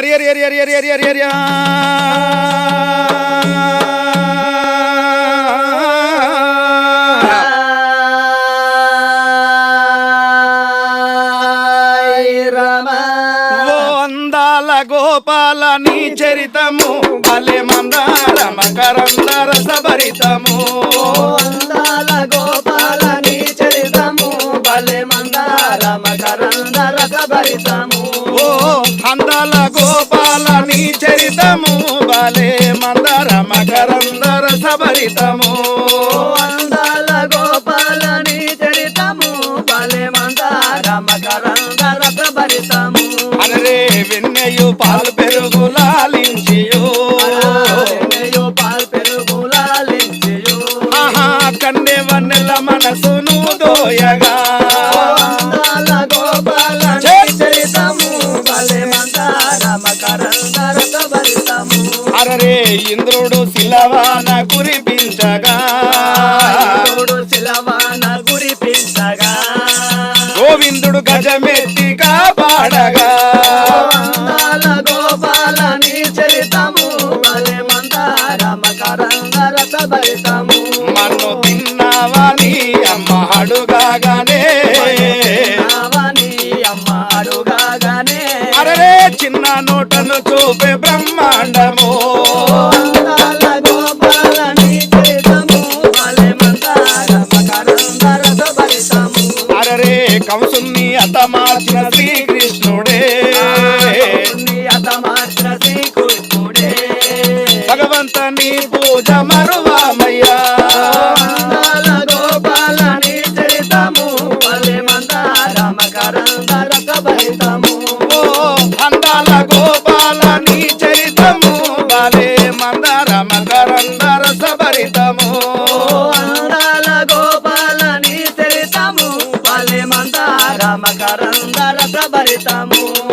హరి హరి హరి హరి హరి హరి హరి హరి గోపాల నీ చరితము భలే మందార మకరందర సభరితము అందాల గోపాల నీ చరితము భలే మందార మకరందర సభరితము అందాల గోపాల నీ చరితము భలే మందారమ కరందర సభరితము. అందాల గోపాల నీ చరితము భలే మందార మకరంద రసభరితము అరే వెన్నెయు పాలు పెరుగు లాలించియో. ఎన్నయో పాల్ పెరుగులాలించెయు. ఆహా కన్నె వన్నెల మనసును ఇంద్రుడు శిలవాన కురిపించగా. దేవుడు శిలవాన కురిపించగా. గోవిందుడు గజమెత్తి కాపాడగా. అందాల గోపాల నీ చరితము భలే మందార మకరంద రసభరితము. మన్ను తిన్నావని అమ్మ అడుగాగానే. నావని అమ్మ అడుగాగానే. అరరే చిన్న నోటను చూపే బ్రహ్మాండము. కంసుని అతమార్చిన శ్రీకృష్ణుడే పుణ్యత మాత్ర శ్రీకృష్ణుడే. భగవంత నీ పూజ మరువామయ్యా అందాల గోపాల నీ చరితము వాలే రామకరందర ప్రభరితము.